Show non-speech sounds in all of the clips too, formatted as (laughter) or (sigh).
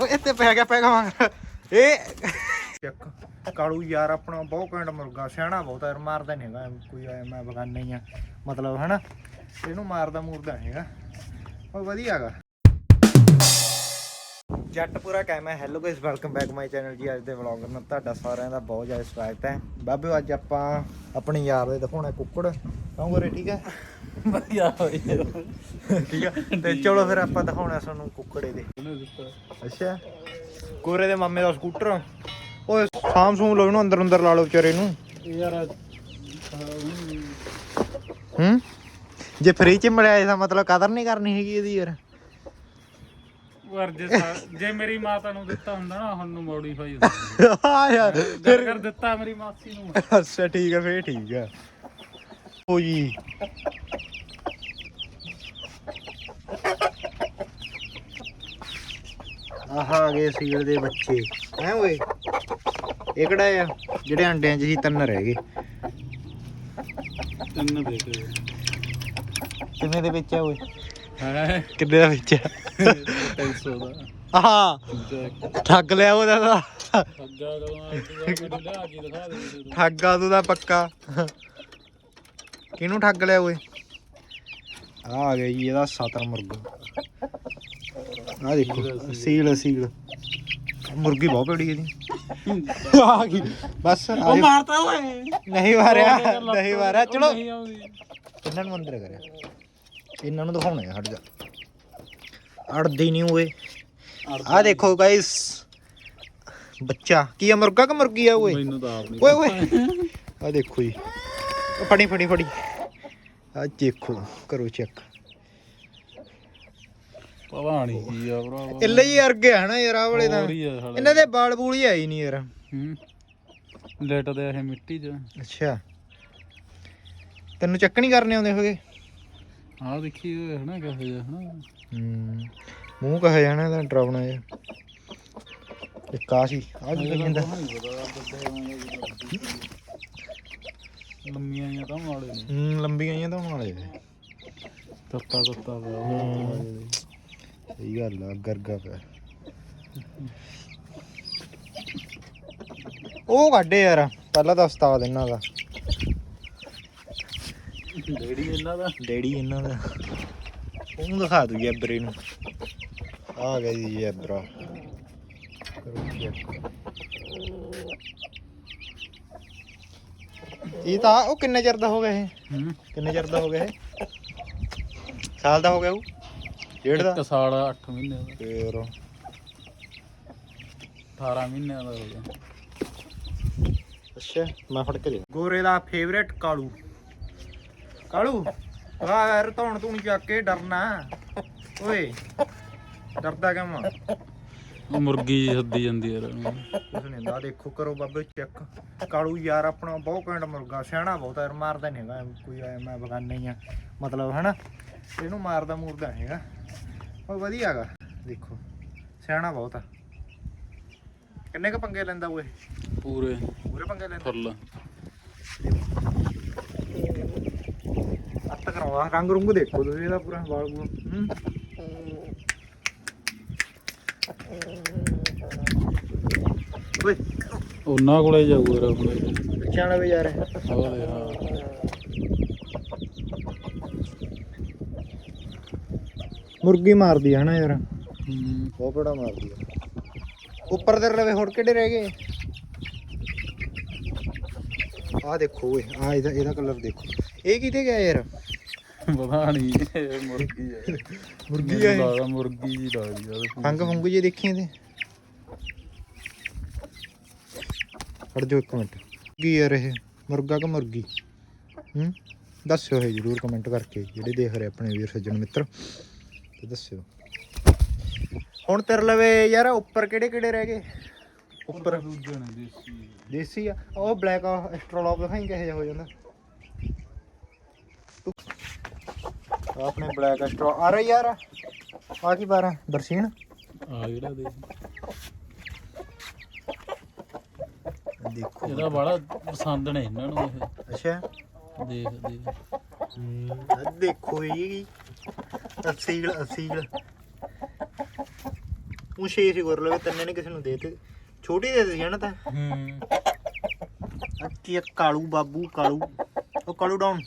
ਓਏ ਇੱਥੇ ਪੈ ਗਿਆ ਪੈ ਗਿਆ ਮਗਰ ਇਹ ਚੱਕ। ਕਾਲੂ ਯਾਰ ਆਪਣਾ ਬਹੁਤ ਘੈਂਟ ਮੁਰਗਾ, ਸਿਆਣਾ ਬਹੁਤ ਯਾਰ, ਮਾਰਦਾ ਨਹੀਂ ਹੈਗਾ, ਕੋਈ ਐ ਮੈਂ ਬਗਾਨਾ ਹੀ ਆ, ਮਤਲਬ ਹਨਾ। ਇਹਨੂੰ ਮਾਰਦਾ ਮੂਰਦਾ ਨਹੀਂ ਹੈਗਾ। ਉਹ ਵਧੀਆ ਹੈਗਾ। ਜੱਟ ਪੂਰਾ ਕਹਿਮਾ hello guys welcome back my channel ਜੀ। ਅੱਜ ਦੇ ਵਲੌਗ ਨਾਲ ਤੁਹਾਡਾ ਸਾਰਿਆਂ ਦਾ ਬਹੁਤ ਜ਼ਿਆਦਾ ਸਵਾਗਤ ਹੈ। ਬਾਬੇ ਅੱਜ ਆਪਾਂ ਆਪਣੇ ਯਾਰ ਦੇ ਦਿਖਾਉਣਾ ਕੁੱਕੜ। ਕਿਉਂ ਠੀਕ ਹੈ? ਵਧੀਆ ਹੋਈ ਠੀਕ ਹੈ ਤੇ ਚਲੋ ਫਿਰ ਆਪਾਂ ਦਿਖਾਉਣਾ ਤੁਹਾਨੂੰ ਕੁੱਕੜੇ ਦੇ। ਅੱਛਾ। ਕੋਰੇ ਦੇ ਮਾਮੇ ਦਾ ਸਕੂਟਰ। ਓਏ ਸਾਮ ਸੂਮ ਲੋ ਇਹਨੂੰ ਅੰਦਰ ਅੰਦਰ ਲਾ ਲਓ ਵਿਚਾਰੇ ਨੂੰ। ਯਾਰ ਹੂੰ? ਜੇ ਫ੍ਰੀ ਚ ਮਿਲਿਆ ਇਹਦਾ ਮਤਲਬ ਕਦਰ ਨਹੀਂ ਕਰਨੀ ਹੈਗੀ ਇਹਦੀ ਯਾਰ। ਵਰ ਜੇ ਸਾ- ਜੇ ਮੇਰੀ ਮਾਤਾ ਨੂੰ ਦਿੱਤਾ ਹੁੰਦਾ ਨਾ ਹੁਣ ਨੂੰ ਮੋਡੀਫਾਈ ਆ (laughs) ਯਾਰ ਫਿਰ ਕਰ ਦਿੱਤਾ ਮੇਰੀ ਮਾਸੀ ਨੂੰ। ਅੱਛਾ ਠੀਕ ਹੈ ਫੇਰ ਠੀਕ ਹੈ ਓ ਜੀ ਆਹ ਆ ਗਏ ਸੀਲ ਦੇ ਬੱਚੇ। ਹੈ ਓਏ? ਇਹ ਕਿਹੜਾ ਆ? ਜਿਹੜੇ ਅੰਡਿਆਂ 'ਚ ਸੀ ਤਿੰਨ ਰਹਿ ਗਏ। ਤਿੰਨ ਦੇਖ ਕਿੰਨੇ ਦੇ ਵਿੱਚ ਆ ਓਏ? ਹੈ? ਕਿੰਨੇ ਦਾ ਵਿੱਚ ਆ? 300 ਦਾ। ਆਹ। ਠੱਗ ਲਿਆ ਉਹਦਾ ਤਾਂ। ਆ? ਤੂੰ ਲਿਆ ਕੇ ਦਿਖਾ ਦੇ ਠੱਗਾ ਤੂੰ ਦਾ ਪੱਕਾ। ਕਿਹਨੂੰ ਠੱਗ ਲਿਆ ਓਏ? ਆ ਆ ਗਿਆ ਜੀ ਇਹਦਾ ਸਤਰ ਮੁਰਗਾ। ਆ ਦੇਖੋ ਸੀਲ ਸੀਲ। ਮੁਰਗੀ ਬਹੁਤ ਬੜੀ ਇਹਦੀ। ਆ ਗਈ ਬਸ ਆ ਉਹ। ਮਾਰਤਾ ਓਏ। ਨਹੀਂ ਮਾਰਿਆ ਨਹੀਂ ਮਾਰਿਆ। ਚਲੋ। ਇਹਨਾਂ ਨੂੰ ਅੰਦਰ ਕਰਿਆ। ਇਹਨਾਂ ਨੂੰ ਦਿਖਾਉਣਾ ਹੈ ਹਟ ਜਾ। ਅੜਦੀ ਨਹੀਂ ਓਏ। ਆ ਦੇਖੋ ਗਾਇਸ ਬੱਚਾ। ਕੀ ਆ ਮੁਰਗਾ ਕਿ ਮੁਰਗੀ ਆ ਓਏ? ਮੈਨੂੰ ਤਾਂ ਆਪ ਨਹੀਂ ਓਏ ਓਏ। ਆ ਦੇਖੋ ਜੀ। ਫੜੀ ਫੜੀ ਫੜੀ। ਆ ਦੇਖੋ ਕਰੋ ਚੈੱਕ ਪਤਾ ਨਹੀਂ ਕੀ ਆ ਭਰਾ ਇੱਲੇ ਹੀ ਅਰਗੇ ਆ ਨਾ ਯਾਰ ਆ ਵਾਲੇ ਤਾਂ। ਹੋਰ ਹੀ ਆ ਸਾਲਾ। ਇਹਨਾਂ ਦੇ ਬਾਲ ਬੂਲ ਹੀ ਆਈ ਨਹੀਂ ਯਾਰ। ਹੂੰ। ਲੇਟਦੇ ਇਹ ਮਿੱਟੀ 'ਚ। ਅੱਛਾ। ਤੈਨੂੰ ਚੱਕ ਨਹੀਂ ਕਰਨੇ ਆਉਂਦੇ ਹੋਗੇ? ਆਹ ਦੇਖੀ ਹਨਾ ਕਿਹੋ ਜਿਹਾ ਹਨਾ। ਹੂੰ। ਮੂੰਹ ਕਹੇ ਜਾਣਾ ਇਹਦਾ ਡਰਾਵਣਾ ਜਿਹਾ। ਇੱਕ ਆ ਸੀ ਆ ਕੀ ਕਹੀ ਜਾਂਦਾ। ਲੰਮੀਆਂ ਜਾਂ ਤਾਂ ਮਾੜੇ ਨੇ। ਹੂੰ ਲੰਬੀਆਂ ਜਿਹੀਆਂ ਤਾਂ ਵਾਲੇ ਤੱਤਾ ਤੱਤਾ ਪਿਆ। ਹੂੰ। ਸਹੀ ਗੱਲ ਆ ਗਰਗਾ ਪਿਆ। ਉਹ ਕੱਢੇ ਯਾਰ ਪਹਿਲਾਂ ਤਾਂ ਉਸਤਾਦ ਇਹਨਾਂ ਦਾ। ਡੇੜੀ ਇਹਨਾਂ ਦਾ? ਡੈਡੀ ਇਹਨਾਂ ਦਾ। ਉਹਨੂੰ ਦਿਖਾ ਦੂ ਜੈਬਰੇ ਨੂੰ। ਆ ਗਿਆ ਜੀ ਜੈਬਰਾ ਕਰੋ check। ਇਹ ਤਾਂ ਉਹ ਕਿੰਨੇ ਚਿਰ ਦਾ ਹੋ ਗਿਆ ਇਹ? ਹੂੰ। ਕਿੰਨੇ ਚਿਰ ਦਾ ਹੋ ਗਿਆ ਇਹ? ਸਾਲ ਦਾ ਹੋ ਗਿਆ ਉਹ? ਡੇਢ ਦਾ? ਇੱਕ ਸਾਲ 8 ਮਹੀਨੇ ਦਾ। ਫੇਰ। 18 ਮਹੀਨਿਆਂ ਦਾ ਹੋ ਗਿਆ। ਅੱਛਾ ਮੈਂ ਫੜ ਕੇ ਲਿਆ ਗੋਰੇ ਦਾ ਫੇਵਰੇਟ ਕਾਲੂ। ਕਾਲੂ ਆ ਯਾਰ ਧੌਣ ਧੂਣ ਚੱਕ ਕੇ ਡਰਨਾ। ਓਏ ਡਰਦਾ ਕਿਉਂ ਆ? ਉਹ ਮੁਰਗੀ ਜੀ ਸੱਦੀ ਜਾਂਦੀ ਯਾਰ। ਕੁਛ ਨਹੀਂ ਆਹ ਦੇਖੋ ਕਰੋ ਬਾਬੇ ਚੈੱਕ ਕਾਲੂ ਯਾਰ ਆਪਣਾ ਬਹੁਤ ਘੈਂਟ ਮੁਰਗਾ ਸਿਆਣਾ ਬਹੁਤ ਆ ਯਾਰ ਮਾਰਦਾ ਨਹੀਂ ਹੈਗਾ ਕੋਈ ਐ ਮੈਂ ਬਗਾਨਾ ਹੀ ਆ। ਮਤਲਬ ਹਨਾ ਇਹਨੂੰ ਮਾਰਦਾ ਮੂਰਦਾ ਹੈਗਾ। ਉਹ ਵਧੀਆ ਹੈਗਾ ਦੇਖੋ ਸਿਆਣਾ ਬਹੁਤ ਆ। ਕਿੰਨੇ ਕ ਪੰਗੇ ਲੈਂਦਾ ਓਏ? ਪੂਰੇ ਪੂਰੇ ਪੰਗੇ ਲੈਂਦਾ? ਫੁੱਲ। ਅੱਤ ਕਰਾਉਂਦਾ ਰੰਗ ਰੁੰਗ ਦੇਖੋ ਤੁਸੀਂ ਇਹਦਾ ਪੂਰਾ ਵਾਲ ਵੂਲ ਹੂੰ। ਓਏ। ਉਹਨਾਂ ਕੋਲੇ ਜਾਊ ਯਾਰ ਆਪਣੇ ਬੱਚਿਆਂ ਵਾਲਾ ਵੀ ਜਾ ਰਿਹਾ ਉਹਦੇ ਹਾਂ ਮੁਰਗੀ ਮਾਰਦੀ ਹੈ ਨਾ ਯਾਰ। ਹੂੰ। ਬਹੁਤ ਬੜਾ ਮਾਰਦੀ ਹੈ ਉੱਪਰ ਦੇ ਲਵੇ ਹੋਰ ਕਿਹੜੇ ਰਹਿ ਗਏ? ਆਹ ਦੇਖੋ ਓਏ ਆ ਇਹਦਾ ਇਹਦਾ ਕਲਰ ਦੇਖੋ। ਇਹ ਕਿਤੇ ਗਿਆ ਯਾਰ? ਪਤਾ ਨਹੀਂ ਇਹ ਮੁਰਗੀ ਹੈ ਮੁਰਗੀ ਲੱਗਦਾ ਮੁਰਗੀ ਜੀ ਲੱਗਦੀ ਆ ਫੰਗ ਫੰਗ ਜੇ ਦੇਖੀ ਇਹਦੇ? ਫੜ ਜੋ ਇੱਕ ਮਿੰਟ। ਕੀ ਯਾਰ ਇਹ? ਮੁਰਗਾ ਕਿ ਮੁਰਗੀ? ਹੂੰ? ਦੱਸਿਓ ਇਹ ਜਰੂਰ ਕਮੈਂਟ ਕਰਕੇ ਜਿਹੜੇ ਦੇਖ ਰਹੇ ਆਪਣੇ ਵੀਰ ਸੱਜਣ ਮਿੱਤਰ ਤੇ ਦੱਸਿਓ। ਹੁਣ ਤੇਰੇ ਲਵੇ ਯਾਰ ਉੱਪਰ ਕਿਹੜੇ ਕਿਹੜੇ ਰਹਿ ਗਏ? ਉੱਪਰ। ਦੂਜੇ ਨੇ ਦੇਸੀ। ਦੇਸੀ ਆ? ਉਹ ਬਲੈਕ ਐਸਟ੍ਰੋਲੌਗ ਦਿਖਾਈ ਕਿਹੋ ਜਿਹਾ ਹੋ ਜਾਂਦਾ। ਆਪਣੇ ਬਲੈਕ ਐਸਟ੍ਰੋ ਆ ਰਿਹਾ ਯਾਰ। ਆ ਕੀ ਬਾਰਾ? ਬਰਸੀਨ ਆ ਜਿਹੜਾ ਦੇ? ਦੇਖੋ। ਇਹਦਾ ਬੜਾ ਪਸੰਦ ਨੇ ਇਹਨਾਂ ਨੂੰ ਇਹ। ਅੱਛਾ। ਦੇਖ ਦੇਖ। ਹਮ, ਆਹ ਦੇਖੋ ਇਹ ਅਸੀਲ ਅਸੀਲ। ਉਹ ਛੇ ਸੀ ਗੁਰ ਲਵੇ ਤਿੰਨੇ ਨੇ ਕਿਸੇ ਨੂੰ ਦੇ ਤੇ ਛੋਟੀ ਦੇ ਦਿੱਤੀ ਨਾ ਤਾਂ। ਹੂੰ। ਅੱਕੀ ਇੱਕ ਕਾਲੂ ਬਾਬੂ ਕਾਲੂ। ਉਹ ਕਾਲੂ ਡਾਊਨ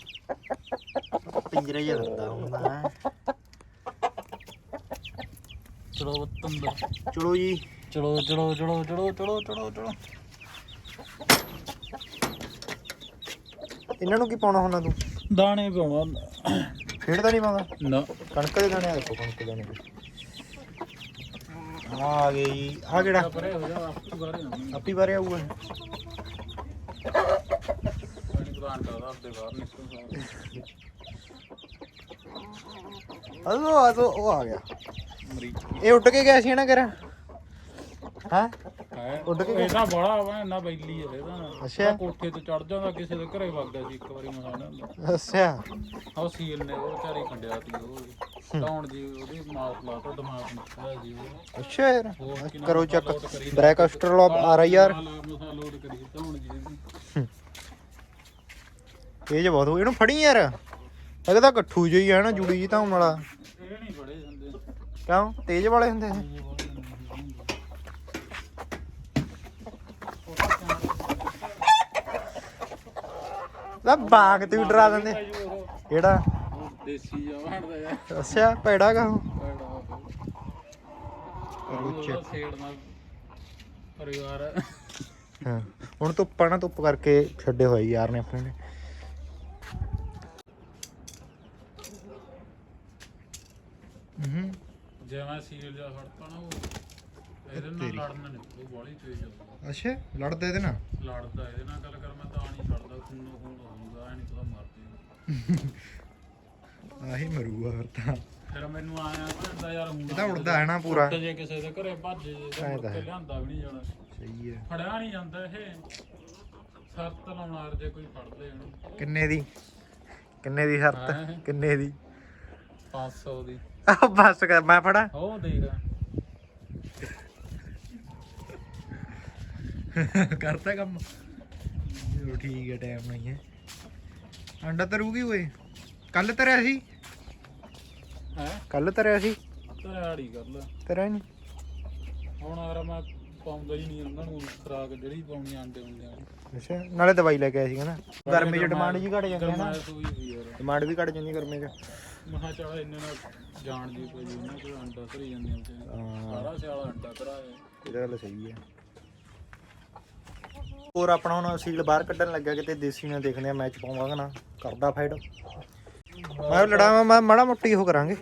ਪਿੰਜਰੇ ਜਿਹਾ ਫਿਰਦਾ ਹੁੰਦਾ ਚਲੋ ਤੰਦਰ ਚਲੋ ਜੀ ਚਲੋ ਚਲੋ ਚਲੋ ਚਲੋ ਚਲੋ ਚਲੋ ਚਲੋ ਇਹਨਾਂ ਨੂੰ ਕੀ ਪਾਉਣਾ ਹੁੰਦਾ ਤੂੰ ਦਾਣੇ ਪਾਉਣਾ ਫੇੜ ਤਾਂ ਨਹੀਂ ਪਾਉਂਦਾ ਨਾ ਕਣਕ ਦੇ ਦਾਣੇ ਆ ਦੇਖੋ ਕਣਕ ਦੇ ਦਾਣੇ ਆ ਆ ਗਏ ਜੀ ਆ ਕਿਹੜਾ ਆਪੀ ਬਾਰੇ ਆਊਗਾ ਬਾਹਰ ਆ ਤੋ ਉਹ ਆ ਗਿਆ। ਮਰੀ ਇਹ ਉੱਡ ਕੇ ਗਿਆ ਸੀ ਨਾ ਕਰ ਹਾਂ? ਹੈ? ਉੱਡ ਕੇ ਇਹਦਾ ਬੜਾ ਵਾ ਨਾ ਬੈਲੀ ਹੈ ਇਹਦਾ। ਅੱਛਾ। ਕੋਠੇ ਤੇ ਚੜ ਜਾਂਦਾ ਕਿਸੇ ਦੇ ਘਰੇ ਵਗਦਾ ਸੀ ਇੱਕ ਵਾਰੀ ਹੁੰਦਾ ਅੱਛਾ। ਉਹ ਸੀਲ ਨੇ ਉਹ ਵਿਚਾਰੀ ਕੰਡਿਆ ਤੀ ਉਹ ਧੌਣ ਜੀ ਉਹਦੀ ਮਾਰ ਲਾ ਤਾਂ ਦਿਮਾਗ ਨਿਕਲਿਆ ਜੀ ਉਹ ਅੱਛਾ ਯਾਰ ਹੋਰ ਕੀ ਨਾ ਕਰੋ ਚੈੱਕ। ਬ੍ਰੈਕਸਟਰ ਲੌਬ ਆ ਰਹੀ ਯਾਰ। ਮਸਾ ਲੋਡ ਕਰੀ ਧੌਣ ਜੀ ਇਹਦੀ। ਤੇਜ ਬਹੁਤ ਹੋ ਇਹਨੂੰ ਫੜੀ ਯਾਰ। ਲੱਗਦਾ ਕੱਠੂ ਜਿਹੀ ਹੈ ਨਾ ਜੁੜੀ ਜੀ ਤਾਂ ਵਾਲਾ। ਇਹ ਨਹੀਂ ਬੜੇ ਜਾਂਦੇ ਕਿਉਂ? ਤੇਜ ਵਾਲੇ ਹੁੰਦੇ ਇਹ। ਹੁੰਦੇ। ਲੈ ਬਾਗ ਤੇ ਵੀ ਡਰਾ ਦਿੰਦੇ। ਕਿਹੜਾ? ਉਹ ਦੇਸੀ ਜਾ ਬਣਦਾ ਯਾਰ ਅੱਛਾ ਪੈੜਾ ਕਾ ਉਹ। ਸੇੜ ਨਾਲ ਪਰਿਵਾਰ। ਹੈ। ਹਾਂ ਹੁਣ ਧੁੱਪਾ ਨਾ ਧੁੱਪ ਕਰਕੇ ਛੱਡੇ ਹੋਏ ਯਾਰ ਨੇ ਆਪਣੇ ਨੇ ਹੂੰ ਜੇ ਮੈਂ ਸੀਲ ਜਾ ਫੜਤਾ ਨਾ ਉਹ ਇਹਦੇ ਨਾਲ ਲੜਨ ਨਿਕਲੂ ਬਾਲੀ ਤੇਜ਼ ਆ। ਅੱਛਾ ਲੜਦੇ ਇਹਦੇ ਨਾਲ? ਲੜਦਾ ਇਹਦੇ ਨਾਲ ਗੱਲ ਕਰ ਮੈਂ ਤਾਂ ਨਹੀਂ ਛੱਡਦਾ ਖੂਨੋ ਖੂਨ ਹੋਊਗਾ ਐ ਨਹੀਂ ਜੂਗਾ ਆਹੀ ਮਰੂਗਾ ਫਿਰ ਤਾਂ। ਫਿਰ ਮੈਨੂੰ ਆਇਆ ਭੈਂਦਾ ਯਾਰ ਹੁਣ ਇਹ ਤਾਂ ਉੜਦਾ ਹੈ ਨਾ ਪੂਰਾ। ਤੇ ਜੇ ਕਿਸੇ ਦੇ ਘਰੇ ਭੱਜ ਜੇ ਤਾਂ ਤਾਂ। ਲਿਆਂਦਾ ਵੀ ਨਹੀਂ ਜਾਣਾ। ਸਹੀ ਹੈ। ਫੜਿਆ ਨਹੀਂ ਜਾਂਦਾ ਇਹ। ਸਰਤ ਲਾਉਣਾ ਜੇ ਕੋਈ ਫੜ ਲੈ ਇਹਨੂੰ। ਕਿੰਨੇ ਦੀ? ਕਿੰਨੇ ਦੀ? ਸ਼ਰਤ ਕਿੰਨੇ ਦੀ? 500 ਦੀ। ਆਹ ਬਸ ਕਰ ਮੈਂ ਫੜਾ। ਉਹ ਦੇਖ। ਕਰਤਾ ਕੰਮ। ਚਲੋ ਠੀਕ ਹੈ ਟਾਈਮ ਨਹੀਂ ਹੈ। ਅੰਡਾ ਤਰੂਗੀ ਓਏ। ਕੱਲ ਤਰਿਆ ਸੀ। ਹੈ? ਕੱਲ ਤਰਿਆ ਸੀ। ਤਰਾੜੀ ਤਰਿਆ ਨਹੀਂ ਹੁਣ ਆਰਾ ਮੈਂ ਪਾਉਂਦਾ ਹੀ ਨਹੀਂ ਉਹਨਾਂ ਨੂੰ ਖਰਾਕ ਜਿਹੜੀ ਪਾਉਣੀ ਆਂਡੇ ਹੁੰਦੇ ਆ। ਅੱਛਾ ਨਾਲੇ ਦਵਾਈ ਲੈ ਕੇ ਆਇਆ ਸੀਗਾ ਨਾ। ਗਰਮੀ 'ਚ ਡਿਮਾਂਡ ਜੀ ਘਟ ਜਾਂਦੀ ਹੈ ਨਾ। ਯਾਰ। ਡਿਮਾਂਡ ਵੀ ਘਟ ਜਾਂਦੀ ਗਰਮੀ 'ਚ। ਮਹਾ ਚਾ ਇੰਨੇ ਨਾਲ ਜਾਣ ਦੀ ਕੋਈ ਉਹਨਾਂ ਕੋਲ ਅੰਡਾ ਧਰੀ ਜਾਂਦੀਆਂ ਵਿਚਾਰੀਆਂ ਹਾਂ। ਸਾਰਾ ਸਿਆਲਾ ਅੰਡਾ ਧਰਾਇਆ ਇਹ ਤਾਂ ਗੱਲ ਸਹੀ ਹੈ। ਹੋਰ ਆਪਣਾ ਹੁਣ ਸੀਲ ਬਾਹਰ ਕੱਢਣ ਲੱਗਾ ਕਿਤੇ ਦੇਸੀ ਨਾਲ ਦੇਖਦੇ ਆ ਮੈਚ ਪਾਵਾਂਗਾ ਨਾ ਕਰਦਾ ਫਾਈਟ ਮੈਂ ਲੜਾਵਾਂ ਮੈਂ ਮਾੜਾ ਮੋਟੀ ਉਹ ਕਰਾਂਗੇ।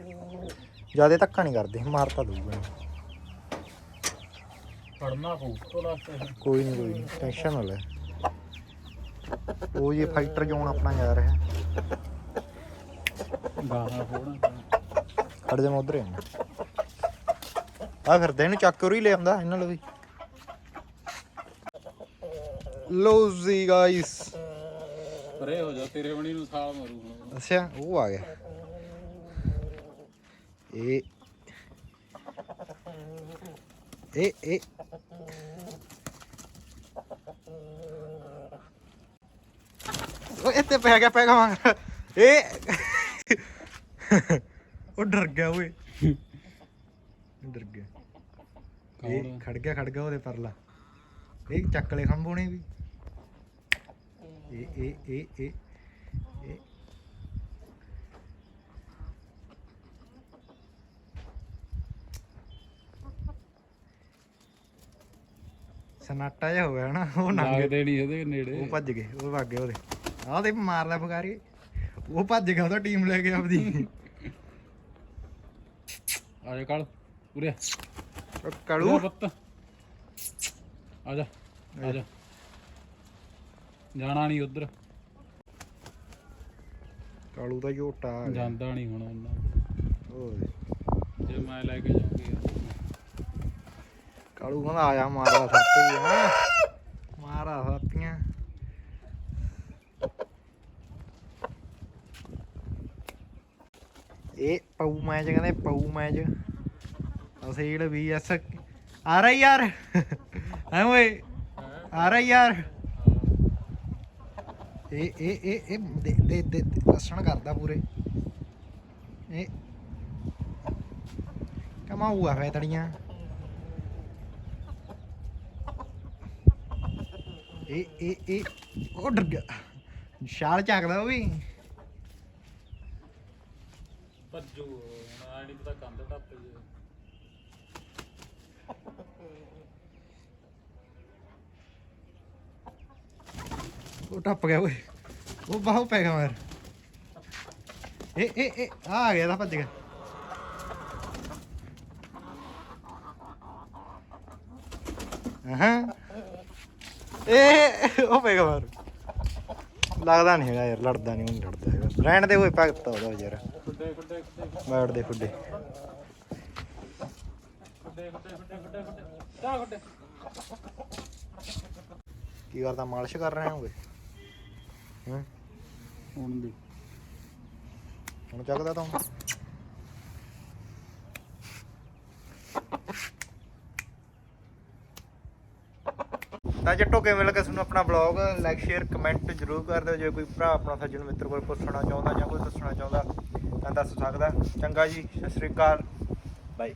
ਜਿਆਦੇ ਧੱਕਾ ਨਹੀਂ ਕਰਦੇ ਮਾਰ ਤਾਂ ਦਊਗਾ। ਇਹਨੂੰ। ਫੜਨਾ ਪਊ ਲਾਸਟ ਕੋਈ ਨਹੀਂ ਕੋਈ ਟੈਨਸ਼ਨ ਨਾ ਲੈ। ਉਹ ਇਹ ਫਾਈਟਰ ਜ਼ੋਨ ਆਪਣਾ ਜਾ ਰਿਹਾ। ਗਾਹਾਂ ਫੋੜਨਾ ਖੜ ਜਾ ਮੈਂ ਉਧਰ ਆ ਫਿਰਦੇ ਇਹਨੂੰ ਚੱਕ ਉਰੀ ਲੈ ਆਉਂਦਾ ਇਹਨਾਂ ਵੀ। ਲੋ ਜੀ ਗਾਇਸ ਪਰੇ ਹੋ ਜਾ ਤੇਰੇ ਬਣੀ ਨੂੰ ਸਾਲ ਮਾਰੂ ਹੁਣ। ਅੱਛਾ ਉਹ ਆ ਗਿਆ। ਇਹ ਇਹ ਇਹ ਉਹ ਇੱਥੇ ਪੈ ਗਿਆ ਪੈ ਗਿਆ ਇਹ ਉਹ ਡਰ ਗਿਆ ਓਏ। ਡਰ ਗਿਆ। ਇਹ ਖੜ ਗਿਆ ਖੜ ਗਿਆ ਉਹਦੇ ਪਰਲਾ। ਇਹ ਚੱਕ ਲੈ ਖੰਭੋਣੇ ਵੀ। ਇਹ ਇਹ ਇਹ ਇਹ ਇਹ। ਸਨਾਟਾ ਜਿਹਾ ਹੋ ਗਿਆ ਨਾ ਉਹ ਨੰਗ ਲੱਗਦੇ ਨਹੀਂ ਇਹਦੇ ਨੇੜੇ। ਉਹ ਭੱਜ ਗਏ ਉਹ ਭੱਜ ਗਏ ਉਹਦੇ। ਆਹ ਤੇ ਮਾਰ ਲੈ ਫਗਾਰੀ। ਉਹ ਭੱਜ ਗਿਆ ਉਹਦਾ ਟੀਮ ਲੈ ਕੇ ਆਪਦੀ ਆ ਜਾ ਕੱਲ ਉਰੇ ਉਹ ਕਾਲੂ ਪੁੱਤ ਆ ਜਾ ਆ ਜਾ ਜਾਣਾ ਨਹੀਂ ਉਧਰ ਕਾਲੂ ਦਾ ਝੋਟਾ ਆ ਗਿਆ। ਜਾਂਦਾ ਨਹੀਂ ਹੁਣ ਉਹਨਾਂ ਓਏ ਜੇ ਮੈਂ ਲੈ ਕੇ ਜਾਊਂਗੀ ਕਾਲੂ ਕਹਿੰਦਾ ਆਇਆ ਮਾਰਾ ਸਾਪੀ ਹਾਂ ਮਾਰਾ ਪਊ ਮੈਚ ਕਹਿੰਦੇ ਪਊ ਮੈਚ ਅਸੀਲ ਵੀਐਸ ਆ ਰਿਹਾ ਯਾਰ। ਹੈ ਓਏ। ਆ ਰਿਹਾ ਯਾਰ। ਇਹ ਇਹ ਇਹ ਇਹ ਦੇ ਦੇ ਲੱਸਣ ਕਰਦਾ ਪੂਰੇ। ਇਹ ਕਮਾਊਆ ਫੇ ਤੜੀਆਂ। ਇਹ ਇਹ ਇਹ, ਉਹ ਡਰ ਗਿਆ। ਛਾਲ ਚੱਕਦਾ ਉਹ ਵੀ। ਉਹ ਟੱਪ ਗਿਆ ਓਏ। ਉਹ ਬਾਹੂ ਪੈ ਗਿਆ ਮਾਰ ਇਹ ਇਹ ਇਹ ਆ ਗਿਆ ਤਾਂ ਭੱਜ ਗਿਆ। ਹਾਂ ਇਹ, ਉਹ ਪੈ ਗਿਆ ਮਾਰ ਲੱਗਦਾ ਨਹੀਂ ਹੈਗਾ ਯਾਰ, ਲੜਦਾ ਨਹੀਂ ਉਹ ਲੜਦਾ ਹੈਗਾ। ਰਹਿਣ ਦੇ ਓਏ, ਭਗਤ ਉਹਦਾ ਯਾਰ। ਖੁੱਡੇ ਖੁੱਡੇ ਬੈਠ ਦੇ ਖੁੱਡੇ ਖੁੱਡੇ ਖੁੱਡੇ ਖੁੱਡੇ ਖੁੱਡੇ। ਕੀ ਕਰਦਾ, ਮਾਲਿਸ਼ ਕਰ ਰਹੇ ਹੋਗੇ? ਹਾਂ। ਹੁਣ ਦੀ ਹੁਣ ਚੱਕਦਾ ਤਾਂ ਤਾਂ ਜੱਟੋ ਕਿਵੇਂ ਲੱਗਾ ਤੁਹਾਨੂੰ ਆਪਣਾ ਬਲੌਗ ਲਾਈਕ ਸ਼ੇਅਰ ਕਮੈਂਟ ਜਰੂਰ ਕਰ ਦਿਓ। ਜੇ ਕੋਈ ਭਰਾ ਆਪਣਾ ਸੱਜਣ ਮਿੱਤਰ ਕੋਲ ਪੁੱਛਣਾ ਚਾਹੁੰਦਾ ਜਾਂ ਕੋਈ ਦੱਸਣਾ ਚਾਹੁੰਦਾ ਤਾਂ ਦੱਸ ਸਕਦਾ। ਚੰਗਾ ਜੀ ਸਤਿ ਸ੍ਰੀ ਅਕਾਲ। ਬਾਏ